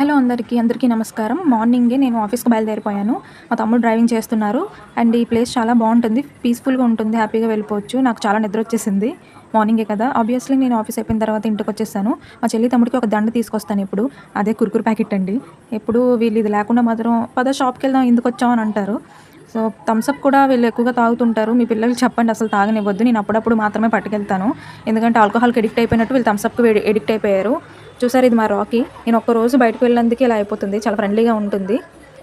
Hello అందరికీ అందరికీ నమస్కారం. మార్నింగే నేను ఆఫీస్కి బయలుదేరిపోయాను. మా తమ్ముడు డ్రైవింగ్ చేస్తున్నారు. అండ్ ఈ ప్లేస్ చాలా బాగుంటుంది. పీస్ఫుల్గా ఉంటుంది. హ్యాపీగా వెళ్ళిపోవచ్చు. నాకు చాలా నిద్ర వచ్చేసింది మార్నింగే కదా. ఆబ్వియస్లీ నేను ఆఫీస్ అయిపోయిన తర్వాత ఇంటికి వచ్చేసాను. మా చెల్లి తమ్ముడికి ఒక దండ తీసుకొస్తాను ఇప్పుడు. అదే కుర్కురు ప్యాకెట్ అండి. ఎప్పుడు వీళ్ళు ఇది లేకుండా మాత్రం పద షాప్కి వెళ్దాం ఎందుకు వచ్చాం అని అంటారు. సో థమ్స్అప్ కూడా వీళ్ళు ఎక్కువగా తాగుతుంటారు. మీ పిల్లలకి చెప్పండి అసలు తాగనివ్వద్దు. నేను అప్పుడప్పుడు మాత్రమే పట్టుకెళ్తాను. ఎందుకంటే ఆల్కహాల్కి ఎడిక్ట్ అయిపోయినట్టు వీళ్ళు థమ్స్అప్కి ఎడిక్ట్ అయిపోయారు. చూసారు ఇది మా రాకీ. నేను ఒక్క రోజు బయటకు వెళ్ళినందుకు ఇలా అయిపోతుంది. చాలా ఫ్రెండ్లీగా ఉంటుంది.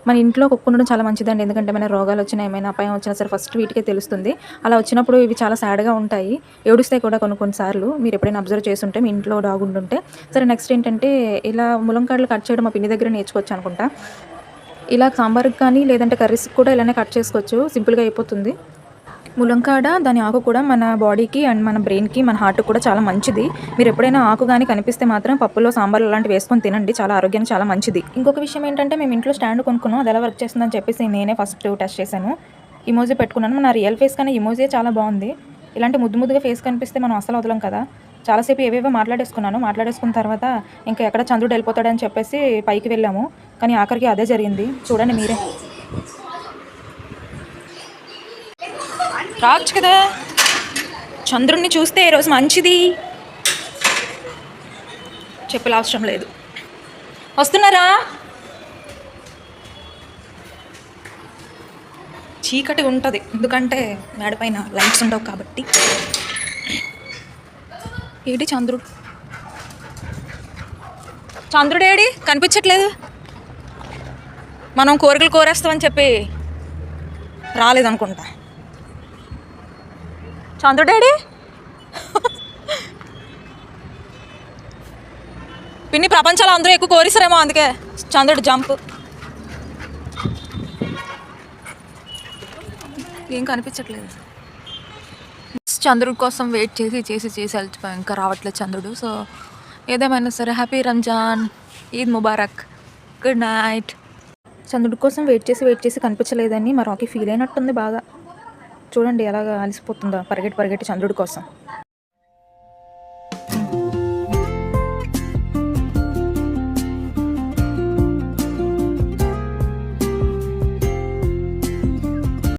మన ఇంట్లో కుక్క ఉండడం చాలా మంచిదండి. ఎందుకంటే ఏమైనా రోగాలు వచ్చినా ఏమైనా అపాయం వచ్చినా సరే ఫస్ట్ వీటికే తెలుస్తుంది. అలా వచ్చినప్పుడు ఇవి చాలా సాడ్గా ఉంటాయి. ఏడుస్తాయి కూడా కొన్ని కొన్నిసార్లు మీరు ఎప్పుడైనా అబ్జర్వ్ చేస్తుంటే మీ ఇంట్లో డాగ్ ఉండుంటే. సరే నెక్స్ట్ ఏంటంటే ఇలా ములంకాడలు కట్ చేయడం మా పిన్ని దగ్గర నేర్చుకోవచ్చు అనుకుంటా. ఇలా సాంబార్కి కానీ లేదంటే కర్రీస్కి కూడా ఇలానే కట్ చేసుకోవచ్చు. సింపుల్గా అయిపోతుంది. ములంకాడ దాని ఆకు కూడా మన బాడీకి అండ్ మన బ్రెయిన్కి మన హార్ట్కి కూడా చాలా మంచిది. మీరు ఎప్పుడైనా ఆకు కానీ కనిపిస్తే మాత్రం పప్పులో సాంబార్ అలాంటివి వేసుకొని తినండి. చాలా ఆరోగ్యానికి చాలా మంచిది. ఇంకొక విషయం ఏంటంటే మేము ఇంట్లో స్టాండ్ కొనుక్కున్నాం. అది ఎలా వర్క్ చేస్తుందని చెప్పేసి నేనే ఫస్ట్ టెస్ట్ చేశాను. ఇమోజీ పెట్టుకున్నాను. నా రియల్ ఫేస్ కానీ ఇమోజీ చాలా బాగుంది. ఇలాంటి ముద్దు ముద్దుగా ఫేస్ కనిపిస్తే మనం అసలు వదలం కదా. చాలాసేపు ఏవేవో మాట్లాడేసుకున్నాను. మాట్లాడేసుకున్న తర్వాత ఇంకా ఎక్కడ చంద్రుడు వెళ్ళిపోతాడని చెప్పేసి పైకి వెళ్ళాము. కానీ ఆఖరికి అదే జరిగింది. చూడండి మీరే. రావచ్చు కదా? చంద్రుణ్ణి చూస్తే ఈరోజు మంచిది? చెప్పల అవసరం లేదు. వస్తున్నారా? చీకటి ఉంటుంది. ఎందుకంటే మేడపైన లైట్స్ ఉండవు కాబట్టి. ఏడి చంద్రుడు? చంద్రుడు ఏడి? కనిపించట్లేదు. మనం కోరికలు కోరేస్తామని చెప్పి రాలేదనుకుంటా. చంద్రుడేడి పిన్ని ప్రపంచాలు అందరూ ఎక్కువ కోరిస్తారేమో అందుకే చంద్రుడు జంప్. ఏం కనిపించట్లేదు. చంద్రుడి కోసం వెయిట్ చేసి చేసి చేసి వెళ్ళిపోయాం ఇంకా రావట్లేదు చంద్రుడు. సో ఏదేమైనా సరే happy Ramzan Eid Mubarak good night చంద్రుడి కోసం వెయిట్ చేసి వెయిట్ చేసి కనిపించలేదని మా రాకీ ఫీల్ అయినట్టుంది బాగా. చూడండి ఎలాగ అలసిపోతుందో పరిగెట్టి పరిగెట్టి చంద్రుడి కోసం.